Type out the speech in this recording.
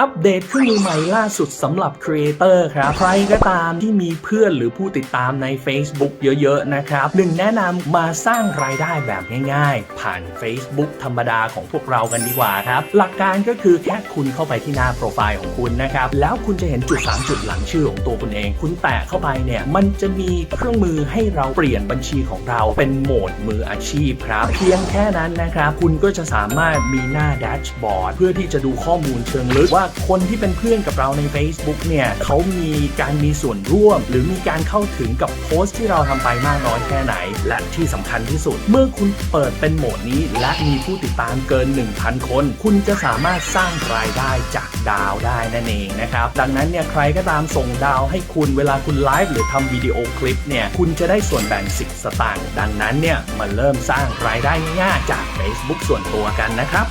อัปเดตเครื่องมือใหม่ล่าสุดสำหรับครีเอเตอร์ครับ ใครก็ตามที่มีเพื่อนหรือผู้ติดตามใน Facebook เยอะๆ นะครับหนึ่งแนะนำมาสร้างรายได้แบบง่ายๆ ผ่าน Facebook ธรรมดาของพวกเรากันดีกว่าครับ หลักการก็คือแค่คุณเข้าไปที่หน้าโปรไฟล์ของคุณนะครับ แล้วคุณจะเห็นจุด 3 จุดหลังชื่อของตัวคุณเอง คุณแตะเข้าไปเนี่ย มันจะมีเครื่องมือให้เราเปลี่ยนบัญชีของเราเป็นโหมดมืออาชีพครับ เพียงแค่นั้นนะครับคุณก็จะสามารถมีหน้าแดชบอร์ดเพื่อที่จะดูข้อมูลเชิงลึกว่าคนที่เป็นเพื่อนกับเราใน Facebook เนี่ยเขามีการมีส่วนร่วม หรือมีการเข้าถึงกับโพสต์ที่เราทำไปมากน้อยแค่ไหน และที่สำคัญที่สุด เมื่อคุณเปิดเป็นโหมดนี้ และมีผู้ติดตามเกิน 1,000 คน คุณจะสามารถสร้างรายได้จากดาวได้นั่นเองนะครับ ดังนั้นเนี่ยใครก็ตามส่งดาวให้คุณเวลาคุณไลฟ์หรือทำวิดีโอคลิปเนี่ยคุณจะได้ส่วนแบ่ง 10 สตางค์ดังนั้นเนี่ยมาเริ่มสร้างรายได้ง่ายๆจาก Facebook ส่วนตัวกันนะครับ